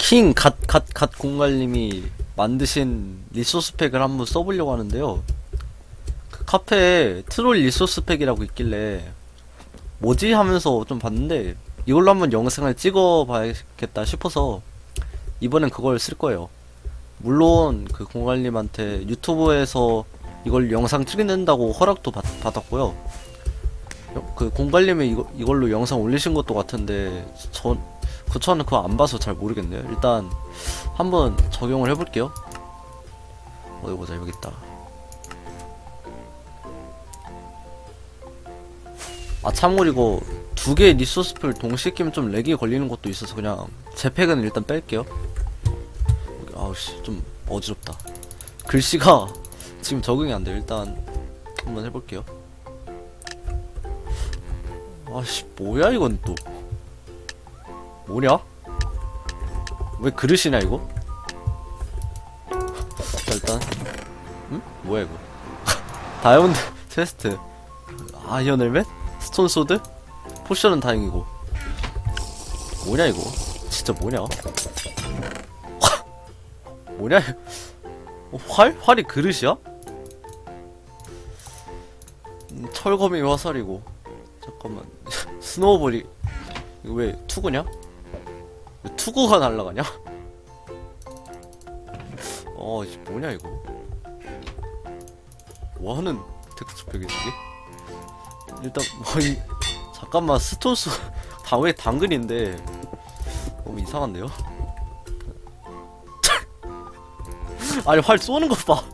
킹 갓갓갓 공갈님이 만드신 리소스 팩을 한번 써보려고 하는데요. 그 카페에 트롤 리소스 팩이라고 있길래 뭐지 하면서 좀 봤는데 이걸로 한번 영상을 찍어봐야겠다 싶어서 이번엔 그걸 쓸 거예요. 물론 그 공갈님한테 유튜브에서 이걸 영상 찍는다고 허락도 받, 받았고요. 여- 그 공갈님이 이거, 이걸로 영상 올리신 것도 같은데 전그 저는 그거 안 봐서 잘 모르겠네요. 일단 한번 적용을 해볼게요. 어디 보자 여기 있다. 아 이거 두 개의 리소스 풀 동시에 끼면 좀 렉이 걸리는 것도 있어서 그냥 제 팩은 일단 뺄게요. 아우씨 좀 어지럽다. 글씨가 지금 적응이 안 돼요. 일단 한번 해볼게요. 아씨 뭐야 이건 또 뭐냐? 왜 그릇이냐 이거? 자 일단 응? 뭐야 이거 다이아몬드 체스트 아이언 헬멧? 스톤 소드? 포션은 다행이고 뭐냐 이거 진짜 뭐냐 뭐냐 이거 어, 활? 활이 그릇이야? 음, 철검이 화살이고 잠깐만 스노우볼이 이거 왜 투구냐? 왜 투구가 날라가냐? 어, 뭐냐 이거? 뭐 하는 텍스트팩이지? 일단 뭐 이, 잠깐만 스톤스 다왜 당근인데 너무 이상한데요? 아니 활 쏘는 것 봐.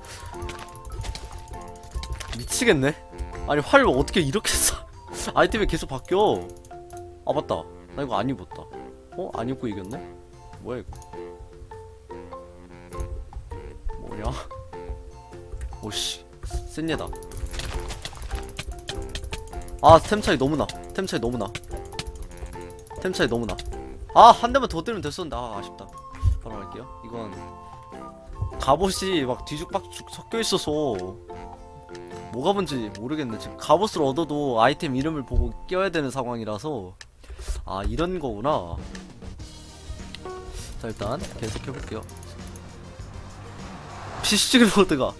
미치겠네. 아니 활 어떻게 이렇게 쏴? 아이템이 계속 바뀌어. 아 맞다. 나 이거 안 입었다. 어? 안 입고 이겼네? 뭐야 이거? 뭐냐? 오씨 센 얘다. 아템 차이 너무 나. 템 차이 너무 나. 템 차이 너무 나. 아한 대만 더 때리면 됐었는데 아 아쉽다. 바로 갈게요. 이건 갑옷이 막 뒤죽박죽 섞여 있어서 뭐가 뭔지 모르겠네. 지금 갑옷을 얻어도 아이템 이름을 보고 껴야 되는 상황이라서 아 이런 거구나. 자 일단 계속 해볼게요. 피쉬로드가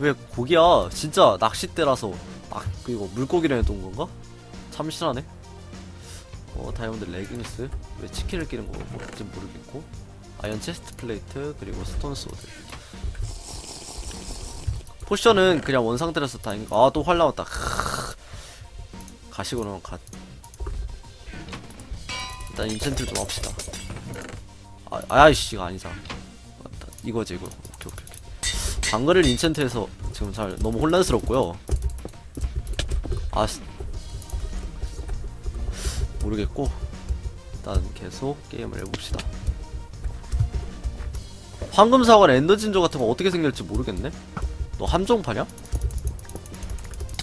왜 고기야? 진짜 낚싯대라서 아 이거 물고기를 해둔 건가? 참신하네. 어 다이아몬드 레깅스 왜 치킨을 끼는 거 뭔지 모르겠고 아이언 체스트 플레이트 그리고 스톤 소드. 포션은 그냥 원 상태라서 다행이고 아또 활 나왔다. 가시고는 가. 일단 인챈트 좀 합시다. 아, 아이씨 이거 아니잖아. 맞다. 이거지 이거. 오케이 오케이 오케이. 방글을 인챈트해서 지금 잘 너무 혼란스럽고요. 아 씨. 모르겠고 일단 계속 게임을 해봅시다. 황금 사관 엔더 진조 같은 거 어떻게 생길지 모르겠네. 너 함정 파냐?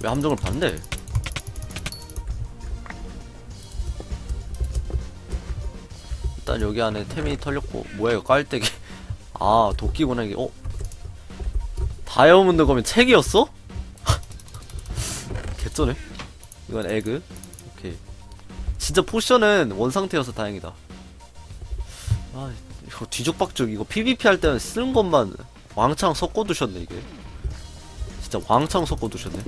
왜 함정을 파는 일단 여기 안에 템이 털렸고 뭐야 이거 깔때기. 아 도끼구나 이게 어? 다이아몬드 검이 책이었어? 개쩌네. 이건 에그. 오케이. 진짜 포션은 원상태여서 다행이다. 아 이거 뒤죽박죽 이거 PVP 할 때는 쓰는 것만 왕창 섞어두셨네 이게. 진짜 왕창 섞어두셨네.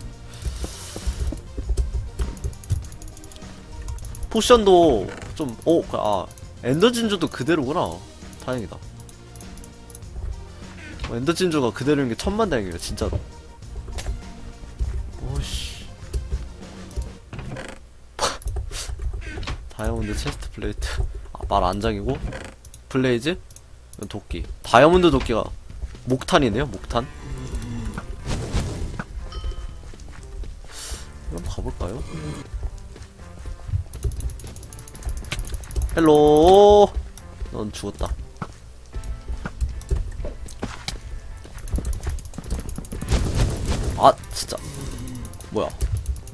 포션도 좀, 오, 그, 아, 엔더 진주도 그대로구나. 다행이다. 어, 엔더 진주가 그대로인 게 천만 다행이다, 진짜로. 오씨. 다이아몬드 체스트 플레이트. 아, 말 안장이고. 블레이즈? 도끼. 다이아몬드 도끼가 목탄이네요, 목탄. 한번 가볼까요? 헬로 넌 죽었다 아 진짜 뭐야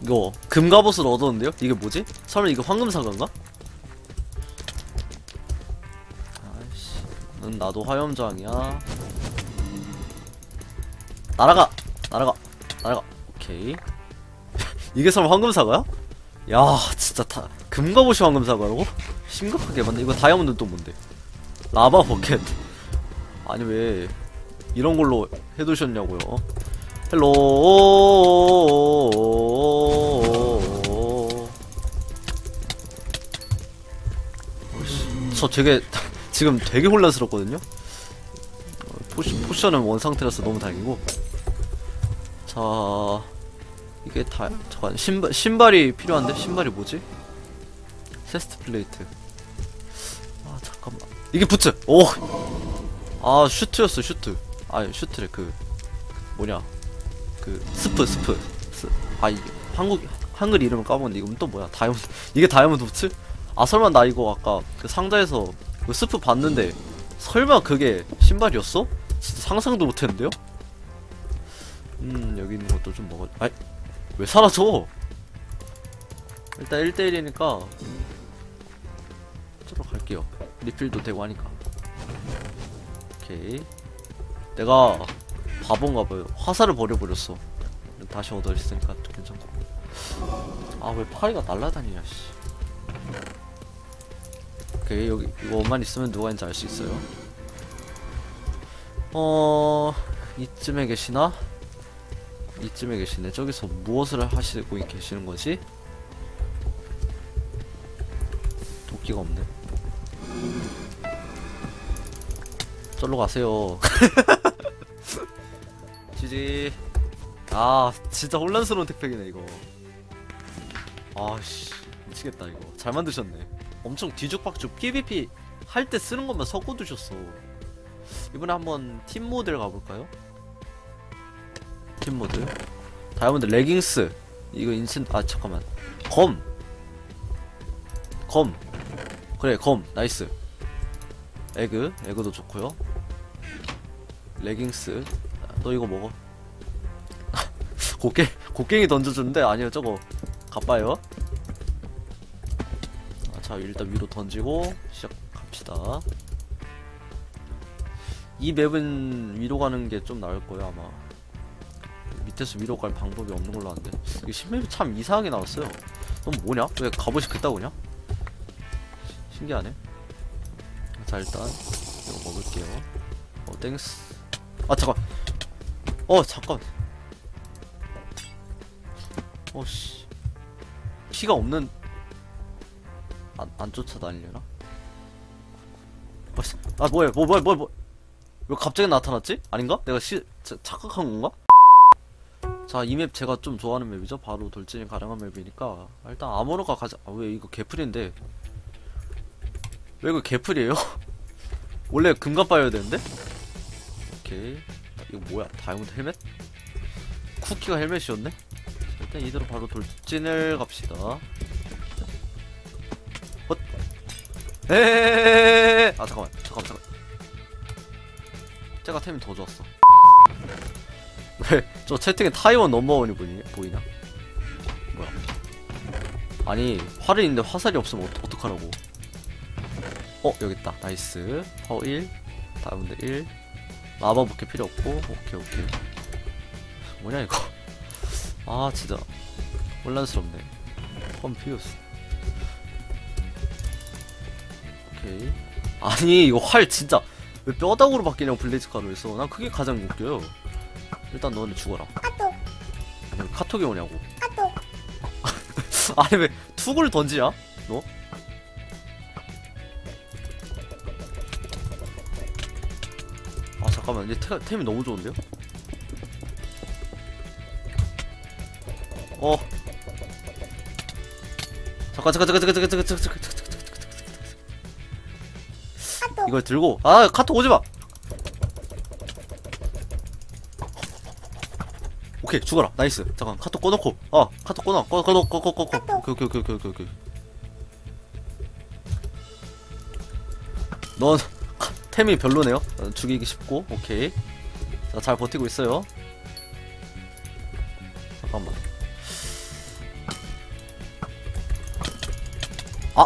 이거 금갑옷을 얻었는데요? 이게 뭐지? 설마 이거 황금사과인가? 아이씨 넌 나도 화염저항이야 날아가 날아가 날아가 오케이 이게 설마 황금사과야? 야 진짜 다 금갑옷이 황금사과라고? 심각하게 맞네 이거 다이아몬드 또 뭔데 라바 버켓. 아니 왜 이런 걸로 해두셨냐고요? 헬로. 어이씨, 저 되게 지금 되게 혼란스럽거든요. 어, 포시, 포션은 원 상태라서 너무 다행이고. 자, 이게 다 잠깐 신발 신발이 필요한데 신발이 뭐지? 세스트 플레이트. 이게 부츠. 오. 아 슈트였어 슈트. 아 슈트래 그 뭐냐 그 스프 스프. 스, 아 이게 한국 한글 이름을 까먹었는데 이건 또 뭐야 다이아몬드 이게 다이아몬드 부츠? 아 설마 나 이거 아까 그 상자에서 그 스프 봤는데 설마 그게 신발이었어? 진짜 상상도 못했는데요? 음 여기 있는 것도 좀 먹어. 아이 왜 사라져? 일단 1대1이니까 저로 갈게요. 리필도 되고 하니까. 오케이. 내가 바본가봐요. 화살을 버려버렸어. 다시 얻어있으니까 또 괜찮고. 아, 왜 파리가 날라다니냐, 씨. 오케이, 여기, 이거만 있으면 누가 있는지 알 수 있어요. 어, 이쯤에 계시나? 이쯤에 계시네. 저기서 무엇을 하시고 계시는 거지? 도끼가 없네. 절로 가세요. 지지. 아, 진짜 혼란스러운 택배기네, 이거. 아씨, 미치겠다, 이거. 잘 만드셨네. 엄청 뒤죽박죽 PVP 할 때 쓰는 것만 섞어 두셨어. 이번에 한번 팀 모드를 가볼까요? 팀 모드. 다이아몬드 레깅스. 이거 인챈, 아, 잠깐만. 검. 검. 그래, 검. 나이스. 에그. 에그도 좋고요 레깅스. 아, 너 이거 먹어. 곡괭, 곡괭이 던져주는데? 아니요, 저거. 가빠요. 아, 자, 일단 위로 던지고, 시작합시다. 이 맵은 위로 가는 게 좀 나을 거예요, 아마. 밑에서 위로 갈 방법이 없는 걸로 아는데. 이게 신맵이 참 이상하게 나왔어요. 넌 뭐냐? 왜 갑옷이 그따구냐? 시- 신기하네. 자, 일단, 이거 먹을게요. 어, 땡스. 아, 잠깐. 어, 잠깐. 어, 씨. 피가 없는, 안, 안 쫓아다니려나? 어, 씨. 아, 뭐야, 뭐, 뭐야, 뭐야, 뭐. 왜 갑자기 나타났지? 아닌가? 내가 시, 자, 착각한 건가? 자, 이 맵 제가 좀 좋아하는 맵이죠? 바로 돌진이 가능한 맵이니까. 아, 일단 아모노가 가자. 아, 왜 이거 개풀인데? 왜 이거 개풀이에요? 원래 금갑 봐야 되는데? 오케이. 아, 이거 뭐야? 다이아몬드 헬멧? 쿠키가 헬멧이었네? 일단 이대로 바로 돌진을 갑시다. 헛! 에에에에에에! 아, 잠깐만. 잠깐만, 잠깐만. 제가 템이 더 좋았어. 왜, 저 채팅에 타이원 넘버원이 보이냐? 보이냐? 뭐야. 아니, 활은 있는데 화살이 없으면 어떡, 어떡하라고. 어, 여기 있다. 나이스. 파워 1. 다이아몬드 1. 라바 부캐 필요 없고. 오케이, 오케이. 뭐냐, 이거. 아, 진짜. 혼란스럽네. 컴퓨스. 오케이. 아니, 이거 활 진짜. 왜 뼈다구로 바뀌냐고, 블레이즈 카로에서. 난 그게 가장 웃겨요. 일단 너는 죽어라. 아니, 왜 카톡이 오냐고. 아니, 왜 툭을 던지냐? 너? 잠깐만 이제 템, 템이 너무 좋은데요? 어 잠깐 잠깐 잠깐 잠깐 잠깐 잠깐 잠깐 잠깐 잠깐 잠깐 이걸 들고 아 카톡 오지마 오케이 죽어라 나이스 잠깐 카톡 꺼놓고 아 카톡 꺼놔 꺼 꺼 꺼 꺼 꺼 꺼 오케이 오케이 오케이 오케이 오케이 넌 템이 별로네요. 어, 죽이기 쉽고, 오케이. 자, 잘 버티고 있어요. 잠깐만. 아!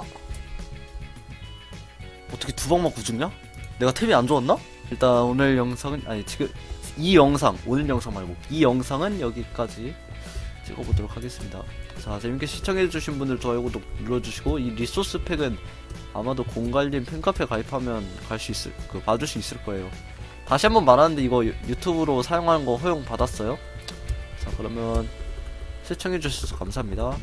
어떻게 두 방 맞고 죽냐? 내가 템이 안 좋았나? 일단 오늘 영상은, 아니, 지금, 이 영상, 오늘 영상 말고, 이 영상은 여기까지 찍어보도록 하겠습니다. 자, 재밌게 시청해주신 분들 좋아요, 구독 눌러주시고, 이 리소스 팩은 아마도 공갈님 팬카페 가입하면 갈 수 있을 그 봐줄 수 있을 거예요. 다시 한번 말하는데 이거 유- 유튜브로 사용하는 거 허용 받았어요? 자 그러면 시청해 주셔서 감사합니다.